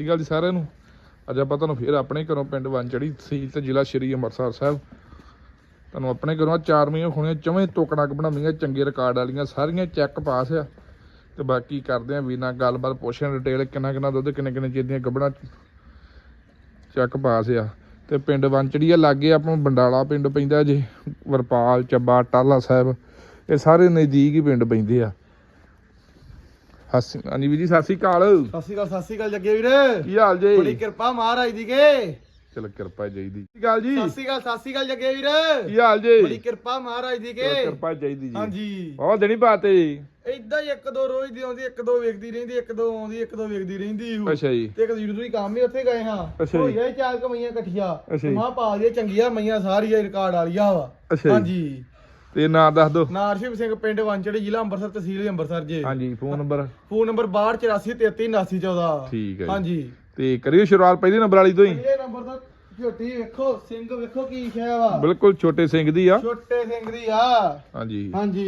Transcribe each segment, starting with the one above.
ਸਤਿ ਸ਼੍ਰੀ ਜੀ ਸਾਰਿਆਂ ਨੂੰ। ਅੱਜ ਆਪਾਂ ਤੁਹਾਨੂੰ ਫਿਰ ਆਪਣੇ ਘਰੋਂ ਪਿੰਡ ਵੰਚੜੀ ਤਹਿਸੀਲ ਤੇ ਜ਼ਿਲ੍ਹਾ ਸ਼੍ਰੀ ਅੰਮ੍ਰਿਤਸਰ ਸਾਹਿਬ ਤੁਹਾਨੂੰ ਆਪਣੇ ਘਰੋਂ ਆਹ ਚਾਰ ਮਹੀਨੇ ਖੁਣੇ ਚਵੇਂ ਤੋਕੜਾਂ ਬਣਾਉਣੀਆਂ, ਚੰਗੇ ਰਿਕਾਰਡ ਵਾਲੀਆਂ, ਸਾਰੀਆਂ ਚੈੱਕ ਪਾਸ ਆ। ਤੇ ਬਾਕੀ ਕਰਦੇ ਆ ਵੀ ਨਾ ਗੱਲਬਾਤ ਪੁੱਛਣ ਡਿਟੇਲ ਕਿੰਨਾ ਕਿੰਨਾ ਦੁੱਧ, ਕਿੰਨੇ ਕਿੰਨੇ ਚੀਜ਼ ਦੀਆਂ ਗੱਬਣਾ ਚੈੱਕ ਪਾਸ ਆ। ਤੇ ਪਿੰਡ ਵੰਚੜੀ ਆ, ਲਾਗੇ ਆਪਾਂ ਨੂੰ ਬੰਡਾਲਾ ਪਿੰਡ ਪੈਂਦਾ ਜੇ, ਵਰਪਾਲ, ਚੱਬਾ, ਟਾਲਾ ਸਾਹਿਬ, ਇਹ ਸਾਰੇ ਨਜ਼ਦੀਕ ਹੀ ਪਿੰਡ ਪੈਂਦੇ ਆ। ਹਸੀ ਹਾਂਜੀ ਵੀਰ ਜੀ ਸਤਿ ਸ਼੍ਰੀ ਅਕਾਲ। ਸਤਿ ਸ਼੍ਰੀ ਅਕਾਲ ਸਤਿ ਸ਼੍ਰੀ ਅਕਾਲ ਜੱਗੇ ਵੀਰ। ਕੀ ਹਾਲ ਜੀ? ਬੜੀ ਕਿਰਪਾ ਮਹਾਰਾਜ ਦੀ ਕੇ। ਚਲ ਕਿਰਪਾ ਚਾਹੀਦੀ। ਸਤਿ ਸ਼੍ਰੀ ਅਕਾਲ ਜੀ। ਸਤਿ ਸ਼੍ਰੀ ਅਕਾਲ ਸਤਿ ਸ਼੍ਰੀ ਅਕਾਲ ਜੱਗੇ ਵੀਰ। ਕੀ ਹਾਲ ਜੀ? ਬੜੀ ਕਿਰਪਾ ਮਹਾਰਾਜ ਦੀ ਕੇ। ਚਲੋ ਕਿਰਪਾ ਚਾਹੀਦੀ ਜੀ। ਹਾਂਜੀ। ਬਹੁਤ ਦਿਨੀ ਬਾਤੇ ਇਦਾਂ ਹੀ ਇੱਕ ਦੋ ਰੋਜ਼ ਦੀ ਆਉਂਦੀ ਇੱਕ ਦੋ ਵੇਖਦੀ ਰਹਿੰਦੀ ਇੱਕ ਦੋ ਆਉਂਦੀ ਇੱਕ ਦੋ ਵੇਖਦੀ ਰਹਿੰਦੀ ਹੂ। ਅੱਛਾ ਜੀ। ਤੇ ਇੱਕ ਜ਼ਰੂਰੀ ਕੰਮ ਹੀ ਉੱਥੇ ਗਏ ਹਾਂ। ਜੀ। ਹੋਈਆਂ ਚਾਰ ਕਮਈਆਂ ਇਕੱਠੀਆਂ। ਅੱਛਾ ਜੀ। ਮਾਂ ਪਾ ਦੀਆਂ ਚੰਗੀਆਂ ਮਈਆਂ ਸਾਰੀਆਂ ਰਿਕਾਰਡ ਵਾਲੀਆਂ ਵਾ। ਅੱਛਾ ਜੀ। ਹਾਂਜੀ। ਤੇ ਨਾਂ ਦੱਸ ਦਿਓ। ਨਾਰਸ਼ਿਪ ਸਿੰਘ ਪਿੰਡ ਵਾਂਚੜੀ ਜ਼ਿਲ੍ਹਾ ਅੰਮ੍ਰਿਤਸਰ ਤਹਿਸੀਲ ਅੰਮ੍ਰਿਤਸਰ ਜੇ। ਹਾਂਜੀ ਫੋਨ ਨੰਬਰ? ਫੋਨ ਨੰਬਰ 6284337914 ਠੀਕ ਹੈ। ਹਾਂਜੀ। ਤੇ ਕਰਿਓ ਸ਼ੁਰੂਆਤ ਪਹਿਲੇ ਨੰਬਰ ਵਾਲੀ ਤੋਂ ਹੀ। ਪਹਿਲੇ ਨੰਬਰ ਤੋਂ ਝੋਟੀ ਵੇਖੋ ਸਿੰਘ ਵੇਖੋ ਕੀ ਸ਼ੈ ਵਾ। ਬਿਲਕੁਲ ਛੋਟੇ ਸਿੰਘ ਦੀ ਆ। ਛੋਟੇ ਸਿੰਘ ਦੀ ਆ। ਹਾਂਜੀ। ਹਾਂਜੀ।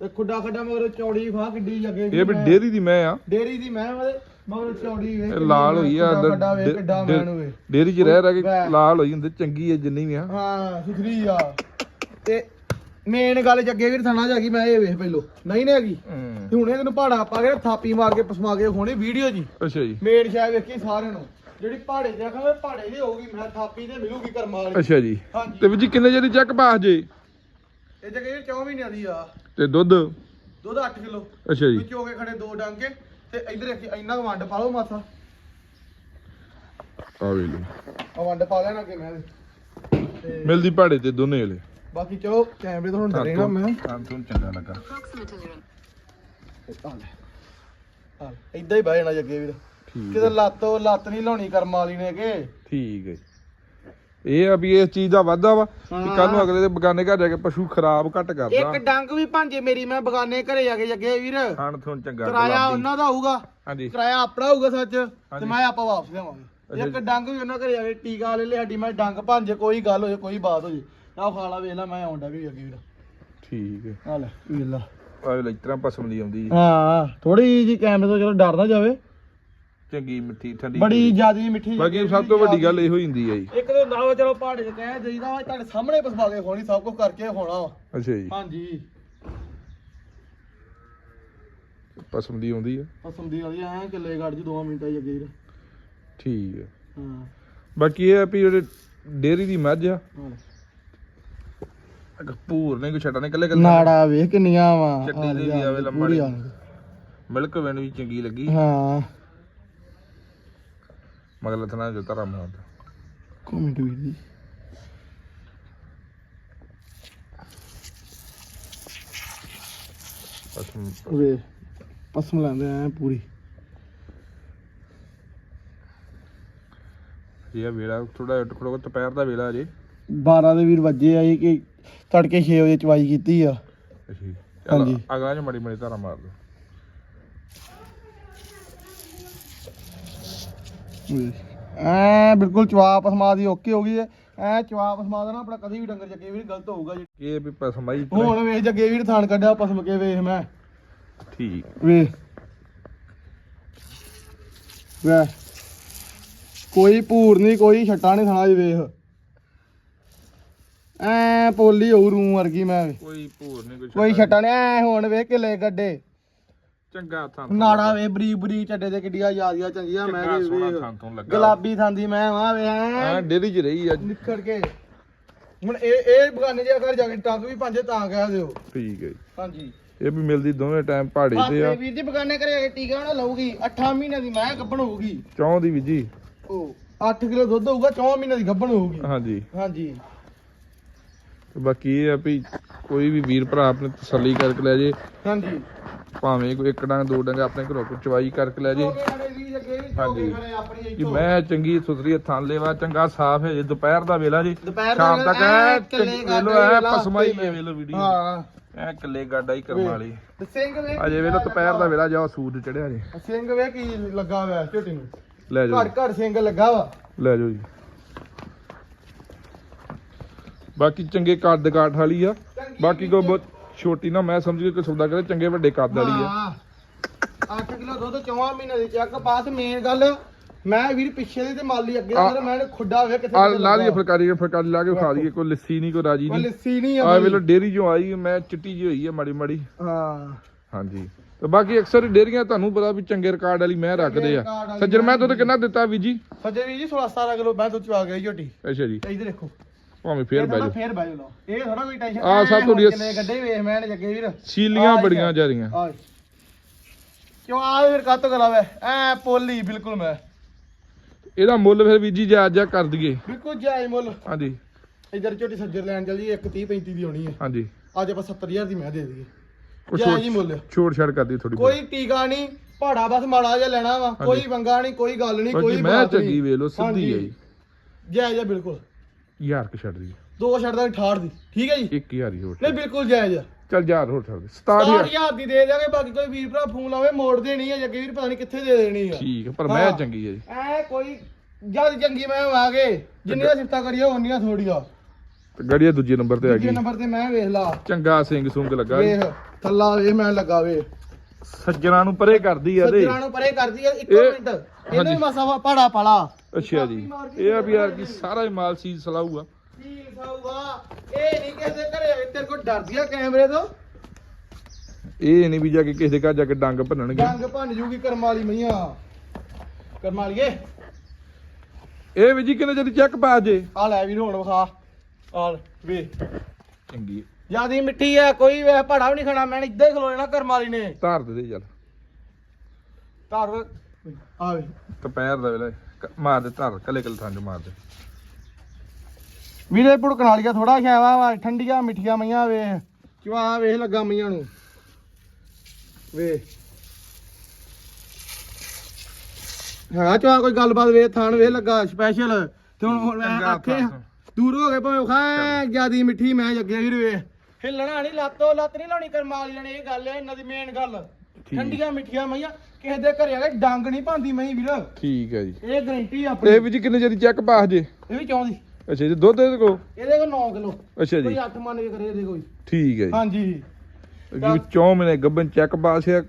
ਤੇ ਖੁੱਡਾ ਖੱਡਾ ਮਗਰ ਚੌੜੀ ਫਾਹ ਕਿੱਡੀ ਲੱਗੇ ਇਹ ਵੀ ਡੇਰੀ ਦੀ ਮੈਂ ਆ। ਡੇਰੀ ਦੀ ਮੈਂ ਵਾਲੇ ਮਗਰ ਚੌੜੀ ਇਹ ਲਾਲ ਹੋਈ ਆ ਖੁੱਡਾ ਕਿੱਡਾ ਮੈਨ ਹੋਵੇ। ਡੇਰੀ 'ਚ ਰਹਿ ਰਹਿ ਕੇ ਵੈ। ਲਾਲ ਹੋਈ ਹੁੰਦੀ ਚੰਗੀ ਹੈ ਜਿੰਨੀ ਵੀ ਆ। ਹਾਂ ਸੁਥਰੀ ਆ। ਤੇ ਮੇਨ ਗੱਲ ਜੱਗੇ ਵੀਰ ਥਾਣਾ ਜਾ ਗਈ ਮੈਂ ਇਹ ਵੇਖ ਪਹਿਲੋ। ਨਹੀਂ ਨੇ ਹੈਗੀ। ਹੂੰ। ਤੇ ਹੁਣੇ ਤੈਨੂੰ ਪਹਾੜਾ ਪਾ ਕੇ ਥਾਪੀ ਮਾਰ ਕੇ ਪਸਮਾ ਕੇ ਹੋਣੀ ਵੀਡੀਓ ਜੀ। ਅੱਛਾ ਜੀ। ਮੇਨ ਸ਼ਾਇਦ ਵੇਖੀ ਸਾਰਿਆਂ ਨੂੰ। ਜਿਹੜੀ ਪਹਾੜੇ ਤੇ ਆਖਾਂ ਪਹਾੜੇ ਦੀ ਹੋਊਗੀ ਮੈਂ ਥਾਪੀ ਤੇ ਮਿਲੂਗੀ ਕਰਮਾਂ ਵਾਲੀ। ਅੱਛਾ ਜੀ। ਹਾਂਜੀ। ਤੇ ਵੀ ਜੀ ਕਿੰਨੇ ਜਿਹੜੀ ਚੈੱਕ ਪਾਸ ਜੇ ਇਹ ਜੱਗੇ ਵੀਰ 4 ਮਹੀਨਿਆਂ ਦੀ ਆ। ਤੇ ਦੁੱਧ? ਦੁੱਧ 8 ਕਿਲੋ। ਅੱਛਾ ਜੀ। ਵਿੱਚ ਕੇ ਖੜੇ ਦੋ ਡਾਂਗੇ ਤੇ ਇਧਰ ਇੰਨਾ ਕੁ ਵੰਡ ਪਾ ਲਓ ਮਾਸਾ। ਆ ਵੇ ਲੋ ਆ ਵੰਡ ਪਾ ਲੈਣਾ ਕਿ ਮੈਂ। ਇਹਦੇ। ਤੇ ਮਿਲਦੀ ਭਾੜੇ ਤੇ ਦੋਨੇ ਵਾਲੇ। ਬਾਕੀ ਚਲੋ ਕੈਮਰੇ ਤੋਂ ਹੁਣ ਡਰੇਗਾ ਮੈਂ। ਤੁਹਾਨੂੰ ਚੰਗਾ ਲੱਗਾ। ਹਾਂ ਇਦਾਂ ਹੀ ਬਹਿ ਜਾਣਾ ਜੱਗੇ ਵੀਰ ਕਿਤੇ ਲੱਤ ਲੱਤ ਨਹੀਂ ਲਾਉਣੀ ਕਰਮ ਵਾਲੀ ਨੇ ਕਿ ਠੀਕ ਹੈ। ਇਹ ਆ ਵੀ ਇਸ ਚੀਜ਼ ਦਾ ਵਾਧਾ ਵਾ ਕਿ ਕੱਲ ਨੂੰ ਅਗਲੇ ਦੇ ਬਗਾਨੇ ਘਰ ਜਾ ਕੇ ਪਸ਼ੂ ਖਰਾਬ ਘੱਟ ਕਰਦਾ। ਇੱਕ ਡੰਗ ਵੀ ਭਾਂਜੇ ਮੇਰੀ ਮੈਂ ਬਗਾਨੇ ਘਰੇ ਜਾ ਕੇ ਜੱਗੇ ਵੀਰ। ਖਾਣ ਤੁਹਾਨੂੰ ਚੰਗਾ ਕਿਰਾਇਆ। ਉਹਨਾਂ ਦਾ ਹੋਊਗਾ। ਹਾਂਜੀ। ਕਿਰਾਇਆ ਆਪਣਾ ਹੋਊਗਾ ਸੱਚ। ਤੇ। ਮੈਂ ਆਪਾਂ ਵਾਪਸ ਲਿਆਵਾਂਗੇ। ਇੱਕ ਡੰਗ ਵੀ ਉਹਨਾਂ ਘਰੇ ਜਾ ਕੇ ਟੀਕਾ ਲੈ ਲਿਆ ਸਾਡੀ ਮੈਂ ਡੰਗ ਭਾਂਜੇ ਕੋਈ ਗੱਲ ਹੋਏ ਕੋਈ ਬਾਤ ਹੋ ਆਹ ਵੇਖ ਲੈ ਮੈਂ ਆਉਂਦਾ ਵੀ ਜੱਗੇ ਵੀਰ ਠੀਕ ਹੈ। ਆ ਲੈ ਵੇਖ ਲੈ। ਆ ਵੇ ਇਸ ਤਰ੍ਹਾਂ ਪਸਮ ਦੀ ਆਉਂਦੀ। ਹੈ। ਹਾਂ ਥੋੜੀ ਜੀ ਕੈਮਰੇ ਤੋਂ ਚਲੋ ਡਰ ਨਾ ਜਾਵੇ। ਚੰਗੀ ਮਿੱਠੀ ਠੰਡੀ ਬੜੀ ਜ਼ਿਆਦੀ ਮਿੱਠੀ ਬਾਕੀ ਸਭ ਤੋਂ ਵੱਡੀ ਗੱਲ ਇਹੋ ਹੀ ਹੁੰਦੀ ਹੈ ਜੀ। ਇੱਕ ਤਾਂ ਨਾਲੋਂ ਚਲੋ ਪਹਾੜੇ 'ਚ ਕਹਿ ਜਾਈਦਾ ਵਾ ਤੁਹਾਡੇ ਸਾਹਮਣੇ ਪਸਵਾ ਕੇ ਖੋਣੀ ਸਭ ਕੁਝ ਕਰਕੇ ਹੋਣਾ ਵਾ। ਅੱਛਾ ਜੀ। ਹਾਂਜੀ। ਪਸਮ ਦੀ ਆਉਂਦੀ ਹੈ ਪਸੰਦੀ ਵਾਲੀ ਐ ਕਿੱਲੇ ਗੜ ਜੀ 2 ਮਿੰਟਾਂ ਹੀ ਅੱਗੇ ਵੀਰ ਠੀਕ ਹੈ ਹਾਂ। ਬਾਕੀ ਇਹ ਆ ਵੀ ਜਿਹੜੇ ਡੇਰੀ ਦੀ ਮੱਝ ਆ। ਹਾਂ। ਭੂਰ ਨੇ ਕੋਈ ਛੱਟਾ ਨੇ ਕੱਲੇ ਕੱਲੇ ਨਾੜਾ ਵੇਖ ਕਿੰਨੀਆਂ ਵਾ। ਚੱਡੀ ਦੇ ਵੀ ਆਵੇ ਲੰਬਾੜੀ ਮਿਲਕ ਵੈਨ ਵੀ ਚੰਗੀ ਲੱਗੀ। ਹਾਂ। ਮਗਰ ਲਥਣਾ ਜੋ ਤਰਾ ਮਾਰਦਾ ਕਮੈਂਟ ਵੀਰ ਜੀ ਪਸਮ ਵੇ ਪਸਮ ਲੈਂਦੇ ਐ ਪੂਰੀ। ਇਹ ਵੇਲਾ ਥੋੜਾ ਟੁਕੜਾ ਦੁਪਹਿਰ ਦਾ ਵੇਲਾ ਜੇ 12 ਦੇ ਵੀਰ ਵੱਜੇ ਆ ਜੀ ਕਿ ਤੜਕੇ 6 ਵਜੇ ਚਵਾਈ ਕੀਤੀ ਆ। ਅੱਛੀ ਚੱਲ ਹਾਂਜੀ। ਅਗਲਾ ਚ ਮੜੀ ਮੜੀ ਧਾਰਾ ਮਾਰ ਦੋ ਐ ਬਿਲਕੁਲ ਚਵਾ ਪਸਮਾ ਦੀ ਓਕੇ ਹੋ ਗਈ ਐ ਐ ਚਵਾ ਪਸਮਾ ਦਾ ਨਾ ਆਪਣਾ ਕਦੀ ਵੀ ਡੰਗਰ ਜੱਗੇ ਵੀਰ ਗਲਤ ਹੋਊਗਾ ਜੀ। ਇਹ ਵੀ ਪਸਮਾਈ ਹੁਣ ਵੇਖ ਜੱਗੇ ਵੀਰ ਥਾਣ ਕੱਢਿਆ ਪਸਮ ਕੇ ਵੇਖ ਮੈਂ। ਠੀਕ। ਵੇ ਵੇ ਕੋਈ ਭੂਰ ਨਹੀਂ ਕੋਈ ਛੱਟਾ ਨਹੀਂ ਥਾਣਾ ਜੀ ਵੇਖ। ਐ ਪੋਲੀ ਹੋਊ ਰੂ ਵਰਗੀ ਮੈਂ। ਵੇ। ਕੋਈ ਭੂਰ ਨਹੀਂ ਕੋਈ ਛੱਟਾ ਨਹੀਂ ਐ ਹੁਣ ਵੇਖ ਕਿਲੇ ਗੱਡੇ। ਚੰਗਾ ਥਾਂ ਨਾੜਾ ਵੇ ਬਰੀ ਬਰੀ ਚੱਡੇ ਤੇ ਕਿੱਡੀਆਂ ਯਾਦੀਆਂ ਚੰਗੀਆਂ ਮੈਂ ਵੀ ਗੁਲਾਬੀ ਥਾਂਦੀ ਮੈਂ ਵਾ ਵੇ ਐ ਡੇਰੀ ਚ ਰਹੀ ਅੱਜ। ਨਿਕੜ ਕੇ। ਹੁਣ ਇਹ ਇਹ ਬਗਾਨੇ ਜੇ ਘਰ ਜਾ ਕੇ ਟੰਗ ਵੀ ਪੰਜੇ ਤਾਂ ਕਹਿ ਦਿਓ। ਠੀਕ ਹੈ। ਹਾਂਜੀ। ਇਹ ਵੀ ਮਿਲਦੀ ਦੋਵੇਂ ਟਾਈਮ ਪਹਾੜੀ ਤੇ ਆ। ਵੀਰ ਜੀ ਬਗਾਨੇ ਘਰੇ ਟੀਕਾ ਨਾ ਲਊਗੀ 8 ਮਹੀਨੇ ਦੀ ਮੈਂ ਗੱਭਣ ਹੋਊਗੀ। ਚੌਂ ਦੀ ਵੀ ਜੀ। ਉਹ 8 ਕਿਲੋ ਦੁੱਧ ਹੋਊਗਾ 4 ਮਹੀਨੇ ਦੀ ਗੱਭਣ ਹੋਊਗੀ। ਹਾਂਜੀ। ਹਾਂਜੀ। ਤੇ ਬਾਕੀ ਇਹ ਆ ਵੀ ਕੋਈ ਵੀ ਵੀਰ ਭਰਾ ਆਪਣੇ ਤਸੱਲੀ ਕਰਕੇ ਲੈ ਜੇ। ਹਾਂਜੀ। ਭਾਵੇਂ ਕੋਈ ਇੱਕ ਡੰਗ ਦੋ ਡੰਗ ਆਪਣੇ ਘਰੋਂ ਕੋਈ ਚਵਾਈ ਕਰਕੇ ਲੈ ਜੇ। ਹਾਂਜੀ। ਕਿ ਮੈਂ ਚੰਗੀ ਸੁਥਰੀ ਥਾਂ ਲੈਵਾ ਚੰਗਾ ਸਾਫ਼ ਹੈ। ਜੇ ਦੁਪਹਿਰ ਦਾ ਵੇਲਾ ਜੀ। ਸ਼ਾਮ ਤੱਕ ਕਿੱਲੇ ਵੇਲੋ ਵੇਲਾ ਪਸਮਾਈ ਉੱਤੇ ਵੇਲੋ ਵੀਡੀਓ। ਹਾਂ। ਐ ਕਿੱਲੇ ਗਾਡਾ ਹੀ ਕਰਮ ਵਾਲੀ। ਤੇ ਸਿੰਘ ਵੇ ਅਜੇ ਵੇਲੋ ਦੁਪਹਿਰ ਦਾ ਵੇਲਾ ਜਾਓ ਸੂਰਜ ਚੜਿਆ ਜੇ। ਸਿੰਘ ਵੇ ਕੀ ਲੱਗਾ ਹੋਇਆ ਝੋਟੀ ਨੂੰ। ਲੈ ਜਾਓ। ਘੜ ਘੜ ਸਿੰਘ ਲੱਗਾ ਵਾ। ਲੈ ਜਾਓ ਜੀ। ਬਾਕੀ ਚੰਗੇ ਕੱਦ ਕਾਠ ਵਾਲੀ ਆ। ਬਾਕੀ ਕੋਈ ਬਹੁਤ ਛੋਟੀ ਨਾ ਮੈਂ ਸਮਝ ਕੇ ਕੋਈ ਸੌਦਾ ਕਰੇ ਚੰਗੇ ਵੱਡੇ ਕੱਦ ਵਾਲੀ ਆ। ਹਾਂ। 8 ਕਿਲੋ ਦੁੱਧ 4 ਮਹੀਨੇ ਦੀ ਚੱਕ ਪਾਸ ਮੇਨ ਗੱਲ ਮੈਂ ਵੀਰ ਪਿੱਛੇ ਦੀ ਤੇ ਮਾਲੀ ਅੱਗੇ ਦਾ ਮੈਂ ਖੁੱਡਾ ਵੇ ਕਿੱਥੇ ਆ ਲਾ ਲਈ ਲੱਗਾ। ਫਰਕਾਰੀ ਫਰਕਾਰੀ ਲਾ ਕੇ ਖਾ ਦਈਏ ਕੋਈ ਲੱਸੀ ਨਹੀਂ ਕੋਈ ਰਾਜੀ ਨਹੀਂ। ਲੱਸੀ ਨਹੀਂ ਆ ਆ ਬਾਈ। ਵੇਲੋ ਡੇਰੀ ਚੋਂ ਆਈ ਮੈਂ ਚਿੱਟੀ ਜੀ ਹੋਈ ਹੈ ਮਾੜੀ ਮਾੜੀ। ਹਾਂ। ਹਾਂਜੀ। ਤੇ ਬਾਕੀ ਅਕਸਰ ਡੇਰੀਆਂ ਤੁਹਾਨੂੰ ਪਤਾ ਵੀ ਚੰਗੇ ਰਿਕਾਰਡ ਵਾਲੀ ਮੈਂ ਰੱਖਦੇ ਆ। ਸੱਜਣ ਮੈਂ ਦੁੱਧ ਕਿੰਨਾ ਦਿੱਤਾ ਵੀ ਜੀ? ਸੱਜੇ ਵੀਰ ਜੀ 16 17 ਕਿਲੋ ਮੈਂ ਦੁੱਧ ਚਵਾ ਗਈ ਝੋਟੀ। ਅੱਛਾ ਜੀ। ਇਧਰ ਦੇਖੋ। ਭਾਵੇਂ ਫੇਰ ਬਹਿ ਜਾਓ। ਫੇਰ ਬਹਿ ਜਾਓ ਇਹ ਥੋੜਾ ਕੋਈ ਟੈਨਸ਼ਨ ਆਹ ਸਭ ਤੁਹਾਡੀਆਂ ਕਿੰਨੇ ਗੱਡੇ ਵੇਖ ਮੈਂ ਜੱਗੇ ਵੀਰ। ਸੀਲੀਆਂ ਬੜੀਆਂ। ਜਾ ਰਹੀਆਂ। ਆ ਕਿਉਂ ਆ ਫਿਰ ਕੱਤ ਕਰਾਵੇ? ਐ ਪੋਲੀ ਬਿਲਕੁਲ ਮੈਂ। ਇਹਦਾ ਮੁੱਲ ਫਿਰ ਵੀ ਜੀ ਜਾਇਜ਼ ਜਾ ਕਰ ਦਈਏ। ਬਿਲਕੁਲ ਜਾਇਜ਼ ਮੁੱਲ। ਹਾਂਜੀ। ਇਧਰ ਝੋਟੀ ਸੱਜਰ ਲੈਣ ਚੱਲ ਜੀ 1 30 35 ਦੀ ਹੋਣੀ ਹੈ। ਹਾਂਜੀ। ਅੱਜ ਆਪਾਂ 70000 ਦੀ ਮੈਂ ਦੇ ਦਈਏ। ਜਾਇਜ਼ ਹੀ ਮੁੱਲ। ਛੋੜ ਛਾੜ ਕਰ ਥੋੜੀ ਕੋਈ ਟੀਕਾ ਨਹੀਂ ਭਾੜਾ ਬਸ ਮਾੜਾ ਜਿਹਾ ਲੈਣਾ ਵਾ ਕੋਈ ਵੰਗਾ ਨਹੀਂ ਕੋਈ ਗੱਲ ਨਹੀਂ ਕੋਈ ਮੈਂ ਬਾਤ ਚੰਗੀ ਨਹੀਂ। ਵੇਖ ਲਓ ਸਿੱਧੀ। ਹੈ ਜੀ। ਜਾਇਜ਼ ਬਿਲਕੁਲ। ਯਾਰ ਕਿ ਛੱਡ ਦਈਏ। ਦੋ ਛੱਡਦਾ 68 ਦੀ। ਠੀਕ ਹੈ ਜੀ? 1000 ਹੀ ਹੋਰ ਨਹੀਂ ਬਿਲਕੁਲ ਜਾਇਜ਼ ਹੈ ਚੱਲ ਯਾਰ ਹੋਰ ਛੱਡ ਦੇ। 67000 60000 ਦੀ ਦੇ ਦਾਂਗੇ ਬਾਕੀ ਕੋਈ ਵੀਰ ਭਰਾ ਫੋਨ ਲਾਵੇ ਮੋੜ ਦੇਣੀ ਹੈ ਜੱਗੇ ਵੀਰ ਪਤਾ ਨਹੀਂ ਕਿੱਥੇ ਦੇ ਦੇਣੀ ਆ। ਠੀਕ ਹੈ, ਪਰ ਮੈਂ ਹਾਂ। ਚੰਗੀ ਹੈ ਜੀ। ਐ ਕੋਈ ਜਦ ਚੰਗੀ ਮੈਂ ਆਗੇ ਜਿੰਨੀਆਂ ਸਿਫਤਾਂ ਕਰੀਏ ਉਨੀਆਂ ਥੋੜੀਆਂ। ਤੇ ਗੜੀਆ ਦੂਜੇ ਨੰਬਰ ਤੇ ਆ ਦੂਜੇ ਗਈ ਨੰਬਰ ਤੇ ਮੈਂ ਵੇਖ ਲਾ। ਚੰਗਾ ਸਿੰਘ ਸੁੰਗ ਲੱਗਾ ਜੀ। ਵੇਖ ਥੱਲਾ ਵੇਖ ਮੈਂ ਲੱਗਾ ਵੇ। ਸੱਜਣਾ ਨੂੰ ਪਰੇ ਕਰਦੀ ਆ ਇਹਦੇ ਸੱਜਣਾ ਨੂੰ ਪਰੇ ਕਰਦੀ ਆ ਇੱਕੋ ਇਹ- ਮਿੰਟ। ਇਹਨੇ ਹਾਂਜੀ। ਮਸਾ ਪਾੜਾ ਪਾਲਾ। ਅੱਛਾ ਜੀ। ਇਹ ਆ ਵੀ ਯਾਰ ਕੀ ਸਾਰਾ ਹੀ ਮਾਲ ਸੀਲ ਸਲਾਊ ਆ। ਇਹ ਨਹੀਂ ਕਿਸੇ ਦੇ ਘਰੇ ਆਵੇ, ਤੇਰੇ ਕੋਲ ਡਰਦੀ ਆ ਕੈਮਰੇ ਤੋਂ? ਇਹ ਨਹੀਂ ਵੀ ਜਾ ਕੇ ਕਿਸੇ ਦੇ ਘਰ ਜਾ ਕੇ ਡੰਗ ਭੰਨਣਗੇ। ਡੰਗ ਭੰਨ ਜੂਗੀ ਕਰਮ ਵਾਲੀ ਮਈਆਂ। ਕਰਮ ਵਾਲੀਏ ਇਹ ਵੀ ਜੀ ਕਿੰਨੇ ਜਦੀ ਚੈੱਕ ਪਾ ਜੇ। ਆ ਲੈ ਵੀਰ ਹੁਣ ਵਿਖਾ। ਆ ਲੈ, ਵੇ। ਚੰਗੀ ਜਿਆਦੀ ਮਿੱਠੀ ਆ ਕੋਈ ਵੇ ਭਾੜਾ ਵੀ ਨਹੀਂ ਖਾਣਾ। ਮੈਂ ਇੱਦਾਂ ਹੀ ਖਲੋ ਜਾਣਾ ਕਰਮ ਵਾਲੀ ਨੇ। ਧਾਰ ਦੇ ਦੇ ਚੱਲ। ਘਰ ਆ ਵੇ। ਦੁਪਹਿਰ ਦਾ ਵੇਲੇ ਕ- ਮਾਰ ਦੇ ਧਾਰ ਕਲੇ ਕਲੇ ਥਾਂ ਚ ਮਾਰ ਦੇ। ਵੀਰੇ ਭੁੜਕਣ ਵਾਲੀਆਂ ਥੋੜਾ ਸ਼ੈਵਾ ਵਾ ਠੰਡੀਆਂ ਮਿੱਠੀਆਂ ਮਈਆਂ ਵੇ। ਚਵਾ ਵੇਖ ਲੱਗਾ ਮਈਆਂ ਨੂੰ। ਵੇ। ਹਾਂ ਚਵਾ ਕੋਈ ਗੱਲਬਾਤ ਵੇ ਥਾਣ ਵੇ ਲੱਗਾ ਸਪੈਸ਼ਲ ਤੇ ਹੁਣ ਹੁਣ ਮੈਂ ਚੰਗਾ ਆਖੇ ਥਾਣ। ਦੂਰ ਹੋ ਗਏ ਭਾਵੇਂ ਖਾ ਜਿਆਦੀ ਮਿੱਠੀ ਮੈਂ ਜੱਗੇ ਵੀਰ ਵੇ। ਹਿੱਲਣਾ ਨਹੀਂ ਲੱਤੋ ਲੱਤ ਨਹੀਂ ਲਾਉਣੀ ਕਰਮਾ ਵਾਲੀ ਨੇ ਇਹ ਗੱਲ ਹੈ ਇਹਨਾਂ ਦੀ ਮੇਨ ਗੱਲ। ਠੀਕ। ਠੰਡੀਆਂ ਮਿੱਠੀਆਂ ਮਈਆਂ ਕਿਸੇ ਦੇ ਘਰੇ ਆ ਕੇ ਡੰਗ ਨਹੀਂ ਪਾਉਂਦੀ ਮਈ ਵੀਰ। ਠੀਕ ਹੈ ਜੀ। ਇਹ ਗਰੰਟੀ ਆਪਣੀ। ਇਹ ਵੀ ਜੀ ਕਿੰਨੇ ਜਦੀ ਚੈੱਕ ਪਾ ਜੇ? ਇਹ ਵੀ ਚਾਹੁੰਦੀ ਅੱਛਾ ਜੀ ਦੁੱਧ ਇਹਦੇ ਕੋ ਇਹਦੇ ਕੋਲ 9 ਕਿਲੋ। ਅੱਛਾ ਕੋਈ ਜੀ 8 ਮੰਨ ਕੇ ਕਰੇ ਇਹਦੇ ਕੋਈ। ਠੀਕ ਹੈ ਜੀ। ਹਾਂਜੀ। ਜੀ ਚੌ ਮਹੀਨੇ ਗੱਬਨ ਚੈੱਕ ਪਾਸ ਹਾਂ।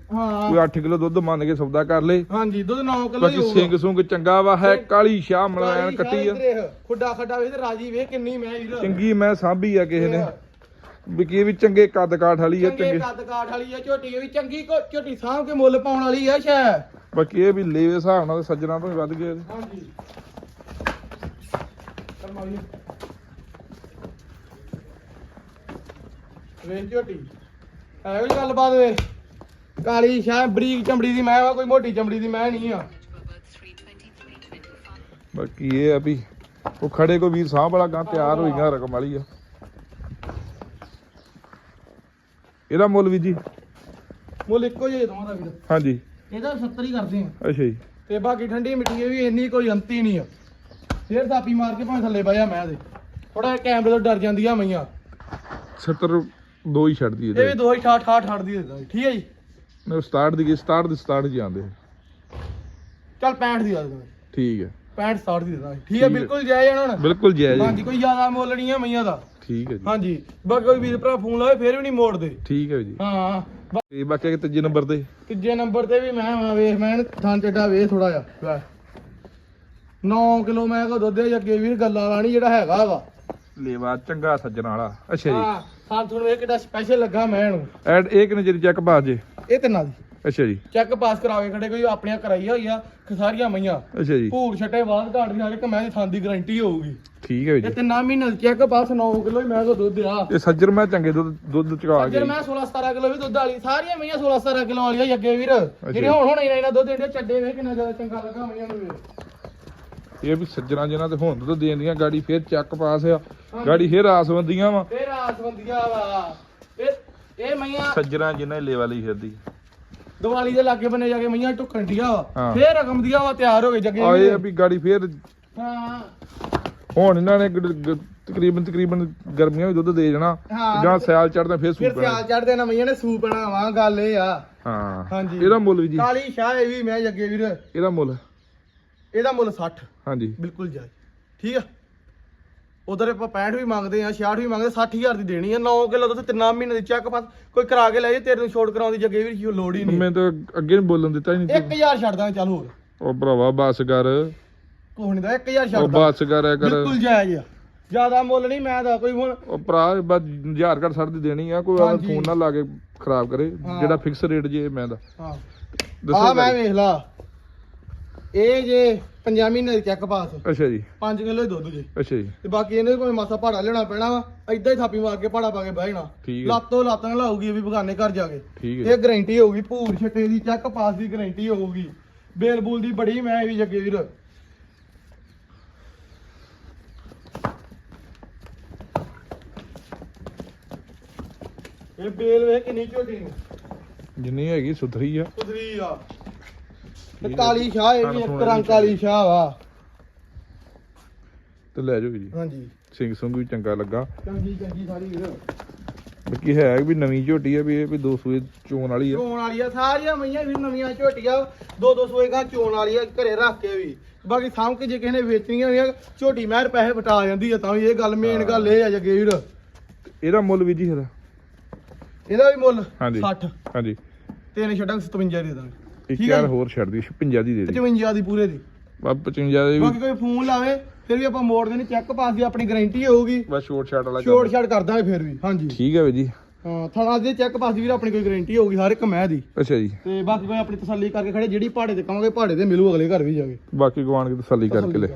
ਕੋਈ 8 ਕਿਲੋ ਦੁੱਧ ਮੰਨ ਕੇ ਸੌਦਾ ਕਰ ਲੇ। ਹਾਂਜੀ ਦੁੱਧ 9 ਕਿਲੋ ਹੀ ਹੋਊਗਾ। ਸਿੰਘ ਸੁੰਗ ਚੰਗਾ ਵਾ ਹੈ ਕਾਲੀ ਸ਼ਾਹ ਕਾਲੀ ਕੱਟੀ ਆ। ਖੁੱਡਾ ਖੱਡਾ ਵੇ ਤੇ ਰਾਜੀ ਵੇ ਕਿੰਨੀ ਮੈਂ ਵੀਰ। ਚੰਗੀ ਮੈਂ ਸਾਂਭੀ ਆ ਕਿਸੇ ਨੇ। ਵੀ ਕੀ ਵੀ ਚੰਗੇ ਕੱਦ ਕਾਠ ਵਾਲੀ ਆ ਚੰਗੇ ਚੰਗੇ ਕੱਦ ਕਾਠ ਵਾਲੀ ਆ ਝੋਟੀ ਵੀ ਚੰਗੀ ਕੋ ਝੋਟੀ ਸਾਂਭ ਕੇ ਮੁੱਲ ਪਾਉਣ ਵਾਲੀ ਆ ਸ਼ੈ। ਬਾਕੀ ਇਹ ਵੀ ਲੇਵੇ ਹਿਸਾਬ ਨਾਲ ਤਾਂ ਸੱਜਣਾ ਤੋਂ ਵੀ ਵੱਧ ਗਏ ਇਹਦੇ। ਹਾਂਜੀ। ਕਰਮਾਲੀ ਵੇ ਝੋਟੀ। ਐ ਗੱਲਬਾਤ ਵੇ? ਕਾਲੀ ਸ਼ਾਹ ਬਰੀਕ ਚਮੜੀ ਦੀ ਮੈਂ ਵਾ ਕੋਈ ਮੋਟੀ ਚਮੜੀ ਦੀ ਮੈਂ ਨਹੀਂ ਆ। ਬਾਕੀ ਇਹ ਆ ਵੀ ਉਹ ਖੜੇ ਕੋ ਵੀਰ ਸਾਂਭ ਵਾਲਾ ਗਾਂ ਤਿਆਰ ਹੋਈ ਗਾ ਰਕਮ ਵਾਲੀ ਆ। ਇਹਦਾ ਮੁੱਲ ਵੀ ਜੀ? ਮੁੱਲ ਇੱਕੋ ਜਿਹਾ ਦੋਵਾਂ ਦਾ ਵੀਰ ਹਾਂਜੀ। ਇਹਦਾ 70 ਹੀ ਕਰਦੇ ਆ। ਅੱਛਾ ਜੀ। ਤੇ ਬਾਕੀ ਠੰਡੀ ਮਿੱਟੀ ਵੀ ਇੰਨੀ ਕੋਈ ਅੰਤੀ ਨਹੀਂ ਆ। ਫੇਰ ਥਾਪੀ ਮਾਰ ਕੇ ਭਾਵੇਂ ਥੱਲੇ ਬਹਿ ਜਾ ਮੈਂ ਦੇ ਥੋੜਾ ਕੈਮਰੇ ਤੋਂ ਡਰ ਜਾਂਦੀਆਂ ਮਈਆਂ। 70 ਦੋ ਹੀ ਛੱਡਦੀ ਇਹ ਵੀ ਇਹਦੇ ਦੋ ਹੀ ਠਾਠ ਠਾਠ ਠੜਦੀ ਦਿੰਦਾ ਜੀ, ਠੀਕ ਹੈ ਜੀ? ਨੇ ਸਟਾਰਟ ਦੀ 67 ਦੀ 67 ਜੀ ਆਂਦੇ ਚੱਲ 65 ਦੀ ਆ ਠੀਕ ਹੈ। 65 67 ਦੀ ਦਿੰਦਾ ਠੀਕ ਹੈ ਠੀਕ ਹੈ। ਬਿਲਕੁਲ ਜਾਇਜ਼ ਹੈ ਹੁਣ? ਬਿਲਕੁਲ ਜਾਇਜ਼ ਹਾਂਜੀ ਹੈ ਕੋਈ ਜ਼ਿਆਦਾ ਮੁੱਲ ਨਹੀਂ ਹੈ ਮਈਆਂ ਦਾ। ਠੀਕ ਹੈ ਜੀ। ਹਾਂਜੀ ਬਾਕੀ ਕੋਈ ਵੀਰ ਭਰਾ ਫੋਨ ਲਾਵੇ ਫੇਰ ਵੀ ਨਹੀਂ ਮੋੜਦੇ। ਠੀਕ ਹੈ ਜੀ। ਹਾਂ। ਬਾ- ਤੇ ਬਾਕੀ ਕਿ ਤੀਜੇ ਨੰਬਰ ਤੇ? ਤੀਜੇ ਨੰਬਰ ਤੇ ਵੀ ਮੈਂ ਆ ਵੇਖ ਮੈਂ ਥਾਂ ਚੱਡਾ ਵੇਖ ਥੋੜਾ ਜਿਹਾ 9 ਕਿਲੋ ਮੈਂ ਕੋ ਦੁੱਧ ਦੇ ਅੱਗੇ ਵੀਰ ਗੱਲਾਂ ਵਾਲਾ ਨਹੀਂ ਜਿਹੜਾ ਹੈਗਾ ਵਾ। ਲੇਵਾ ਚੰਗਾ ਸੱਜਣ ਵਾਲਾ। ਅੱਛਾ ਜੀ। ਹਾਂ ਥਾਂ ਤੁਹਾਨੂੰ ਵੇਖ ਕਿੱਡਾ ਸਪੈਸ਼ਲ ਲੱਗਾ ਮੈਂ ਇਹਨੂੰ। ਐਡ ਇਹ ਕਿੰਨੇ ਜਿਹੜੀ ਚੈੱਕ ਪਾ ਜੇ? ਇਹ ਤਿੰਨਾਂ ਦੀ। ਅੱਛਾ ਜੀ। ਚੈੱਕ ਪਾਸ ਕਰਾਵੇ ਖੜੇ ਕੋਈ ਆਪਣੀਆਂ ਕਰਾਈ ਹੋਈ ਆ ਸਾਰੀਆਂ ਮਈਆਂ। ਅੱਛਾ ਜੀ। ਭੂਰ ਛੱਟੇ ਬਾਅਦ ਘਾਟ ਦੀ ਸਾਰੇ ਕਿ ਮੈਂ ਥਾਂ ਦੀ ਗਾਰੰਟੀ ਹੋਊਗੀ। ਠੀਕ ਹੈ ਇਹ ਜੀ। ਤਿੰਨਾਂ ਮਹੀਨੇ ਚੈੱਕ ਪਾਸ 9 ਕਿਲੋ ਹੀ ਮੈਂ ਕੋ ਦੁੱਧ ਆ ਇਹ ਸੱਜਰ ਮੈਂ ਚੰਗੇ ਦੁੱਧ ਦੁੱਧ ਚੁਕਾ ਅੱਗੇ ਗਈ ਮੈਂ 16 17 ਕਿਲੋ ਵੀ ਦੁੱਧ ਵਾਲੀ ਸਾਰੀਆਂ ਮਈਆਂ 16 17 ਕਿਲੋ ਵਾਲੀਆਂ ਹੀ ਅੱਗੇ ਵੀਰ। ਜਿਹੜੇ ਹੁਣ ਹੁਣ ਇਹਨਾਂ ਇਹਨਾਂ ਦੁੱਧ ਦਿੰਦੇ ਚੱਡੇ ਵੇ ਕਿੰਨਾ ਜ਼ਿਆਦਾ ਚੰਗਾ ਲੱਗਾ ਮਈਆਂ ਨੂੰ ਵੇਖ ਇਹ ਵੀ ਸੱਜਣਾ ਜਿਹਨਾਂ ਤੇ ਹੁਣ ਦੁੱਧ ਦੇਣ ਦੀਆਂ ਗਾੜੀ ਫੇਰ ਚੱਕ ਪਾਸ ਆ। ਗਾੜੀ ਫੇਰ ਆਸਵੰਦੀਆਂ ਵਾ। ਫੇਰ ਆਸ ਬੰਦੀਆਂ ਵਾ। ਇਹ ਇਹ ਮਈਆਂ ਸੱਜਣਾ ਜਿਹਨਾਂ ਦੀ ਲੇਵਾ ਲਈ ਫਿਰਦੀ। ਦੀਵਾਲੀ ਦੇ ਲਾਗੇ ਬੰਨੇ ਜਾ ਕੇ ਮਈਆਂ ਢੁੱਕਣ ਡੀਆਂ ਵਾ। ਹਾਂ। ਫੇਰ ਰਕਮ ਦੀਆਂ ਵਾ ਤਿਆਰ ਹੋ ਗਏ ਜੱਗੇ ਆ ਇਹ ਆ। ਵੀ ਗਾੜੀ ਫੇਰ ਹਾਂ। ਹੁਣ ਇਹਨਾਂ ਨੇ ਗ- ਗ- ਤਕਰੀਬਨ ਤਕਰੀਬਨ ਗਰਮੀਆਂ ਵੀ ਦੁੱਧ ਦੇ ਜਾਣਾ ਹਾਂ। ਜਾਂ ਸਿਆਲ ਚੜਦਾ ਫੇਰ ਫਿਰ ਸੂਪਣਾ ਸਿਆਲ ਚੜਦੇ ਨਾ ਮਈਆਂ ਨੇ ਸੂਪਣਾ ਵਾ ਗੱਲ ਇਹ ਆ। ਹਾਂ। ਹਾਂਜੀ। ਇਹਦਾ ਮੁੱਲ ਵੀ ਜੀ। ਕਾਲੀ ਸ਼ਾਹ ਇਹ ਵੀ ਮੈਂ ਜੱਗੇ ਵੀਰ। ਇਹਦਾ ਮੁੱਲ। ਇਹਦਾ ਮੁੱਲ 60 ਹਾਂਜੀ। ਬਿਲਕੁਲ ਜਾਇਜ਼। ਠੀਕ ਆ? ਉਧਰ ਆਪਾਂ 65 ਵੀ ਮੰਗਦੇ ਆ 66 ਵੀ ਮੰਗਦੇ 60000 ਦੀ ਦੇਣੀ ਆ 9 ਕਿਲੋ ਦੁੱਧ ਤਿੰਨਾਂ ਮਹੀਨੇ ਦੀ ਚੈੱਕ ਪਾਸ ਕੋਈ ਕਰਾ ਕੇ ਲੈ ਜੇ ਤੇਰੇ ਨੂੰ ਛੋੜ ਕਰਾਉਣ ਦੀ ਜੱਗੇ ਵੀਰ ਲੋੜ ਹੀ ਨਹੀਂ ਮੈਂ ਤਾਂ ਅੱਗੇ ਨਹੀਂ ਬੋਲਣ ਦਿੱਤਾ ਹੀ ਨਹੀਂ 1000 ਛੱਡ ਦਾਂਗੇ ਚੱਲ ਹੋਰ। ਉਹ ਭਰਾਵਾ ਬਸ ਕਰ। ਕੋਹ ਨਹੀਂ ਦਾ 1000 ਉਹ ਛੱਡਦਾ ਬਸ ਕਰ ਕਰ। ਬਿਲਕੁਲ ਜਾਇਜ਼ ਆ। ਜ਼ਿਆਦਾ ਮੁੱਲ ਨਹੀਂ ਮੈਂ ਦਾ ਕੋਈ ਹੁਣ ਉਹ ਭਰਾ ਬਸ ਹਜ਼ਾਰ ਘੱਟ ਸੜ ਦੀ ਦੇਣੀ ਆ ਕੋਈ ਹਾਂਜੀ। ਫੋਨ ਨਾ ਲਾ ਕੇ ਖਰਾਬ ਕਰੇ ਹਾਂ। ਜਿਹੜਾ ਫਿਕਸ ਰੇਟ ਜੇ ਮੈਂ ਦਾ ਹਾਂ। ਦੱਸੋ ਆ ਮੈਂ ਭਾਈ। ਵੇਖ ਲਾ। ਇਹ ਜੇ 5 ਮਹੀਨੇ ਦੀ ਚੈੱਕ ਪਾਸ ਅੱਛਾ ਜੀ। 5 ਕਿਲੋ ਦੁੱਧ ਜੇ। ਅੱਛਾ ਜੀ। ਤੇ ਬਾਕੀ ਇਹਨੇ ਕੋਈ ਮਾਸਾ ਭਾੜਾ ਲੈਣਾ ਪੈਣਾ ਵਾ ਐਦਾਂ ਹੀ ਥਾਪੀ ਮਾਰ ਕੇ ਭਾੜਾ ਪਾ ਕੇ ਬਹਿ ਜਾਣਾ। ਲਾਤੋਂ ਲੱਤ ਨਾਲ ਇਹ ਵੀ ਬਗਾਨੇ ਘਰ ਜਾ ਕੇ। ਇਹ ਗਾਰੰਟੀ ਹੋਊਗੀ ਭੂਰ ਛੱਟੇ ਦੀ ਚੈੱਕ ਪਾਸ ਦੀ ਗਾਰੰਟੀ ਹੋਊਗੀ। ਬੇਲ ਬੂਲ ਦੀ ਬੜੀ ਮੈਂ ਵੀ ਜੱਗੇ ਵੀਰ। ਇਹ ਬੇਲ ਵੇ ਕਿੰਨੀ ਝੋਟੀ ਨੂੰ ਜਿੰਨੀ ਹੈਗੀ ਸੁਥਰੀ ਆ। ਕੁਦਰੀ ਆ। ਤੇ। ਕਾਲੀ ਸ਼ਾਹ ਇਹ ਵੀ ਇੱਕ ਰੰਗ ਕਾਲੀ ਸ਼ਾਹ ਵਾ। ਤੇ ਲੈ ਜਾਓ ਜੀ। ਹਾਂਜੀ। ਸਿੰਘ ਸੁੰਗ ਵੀ ਚੰਗਾ ਲੱਗਾ। ਚੰਗੀ ਚੰਗੀ ਸਾਰੀ ਵੀਰ। ਬਾਕੀ ਹੈ ਵੀ ਨਵੀਂ ਝੋਟੀ ਆ ਵੀ ਇਹ ਵੀ ਦੋ ਸੂਏ ਚੋਣ ਵਾਲੀ ਆ। ਚੋਣ ਵਾਲੀ ਆ ਸਾਰੀਆਂ ਮਈਆਂ ਵੀ ਨਵੀਆਂ ਝੋਟੀਆਂ। ਦੋ ਦੋ ਸੂਏ ਗਾਂ ਚੋਣ ਵਾਲੀ ਆ ਘਰੇ ਰੱਖ ਕੇ ਵੀ। ਬਾਕੀ ਸਾਂਭ ਕੇ ਜੇ ਕਿਸੇ ਨੇ ਵੇਚਣੀਆਂ ਹੋਈਆਂ ਝੋਟੀ ਮਹਿਰ ਪੈਸੇ ਵਟਾ ਜਾਂਦੀ ਆ ਤਾਂ ਵੀ ਇਹ ਗੱਲ ਮੇਨ ਗੱਲ ਇਹ ਆ ਜੱਗੇ ਵੀਰ। ਇਹਦਾ ਮੁੱਲ ਵੀ ਜੀ ਇਹਦਾ। ਇਹਦਾ ਵੀ ਮੁੱਲ ਹਾਂਜੀ। 60 ਹਾਂਜੀ। ਤਿੰਨ ਛੱਡਾਂ 57 ਦੇ ਦਾਂਗੇ। ਠੀਕ ਹੈ। ਹੋਰ ਛੱਡ ਦੀ 56 ਦੀ ਦੇ ਦੇ। 55 ਦੀ ਪੂਰੇ ਦੀ। ਬਾ 55 ਦੇ ਬਾਕੀ ਵੀ ਕੋਈ ਫੋਨ ਲਾਵੇ ਫਿਰ ਵੀ ਆਪਾਂ ਮੋੜ ਦੇਣੀ ਚੈੱਕ ਪਾਸ ਦੀ ਆਪਣੀ ਗਾਰੰਟੀ ਹੋਊਗੀ। ਬਸ ਛੋਟ ਛਾਟ ਵਾਲਾ ਛੋੜ। ਛਾੜ ਕਰ ਦਾਂਗੇ ਫਿਰ ਵੀ ਹਾਂਜੀ। ਠੀਕ ਹੈ ਵੀ ਜੀ। ਹਾਂ ਥਾਣਾ ਦੇ ਚੈੱਕ ਪਾਸ ਦੀ ਵੀ ਆਪਣੀ ਕੋਈ ਗਾਰੰਟੀ ਹੋਊਗੀ ਹਰ ਇੱਕ ਮਹਿ ਦੀ। ਅੱਛਾ ਜੀ। ਤੇ ਬਾਕੀ ਕੋਈ ਆਪਣੀ ਤਸੱਲੀ ਕਰਕੇ ਖੜੇ ਜਿਹੜੀ ਪਹਾੜੇ ਤੇ ਕਹਾਂਗੇ ਪਹਾੜੇ ਤੇ ਮਿਲੂ ਅਗਲੇ ਘਰ ਵੀ ਜਾ ਕੇ। ਬਾਕੀ ਗਵਾਨ ਕੀ ਤਸੱਲੀ ਕਰਕੇ ਲੈ।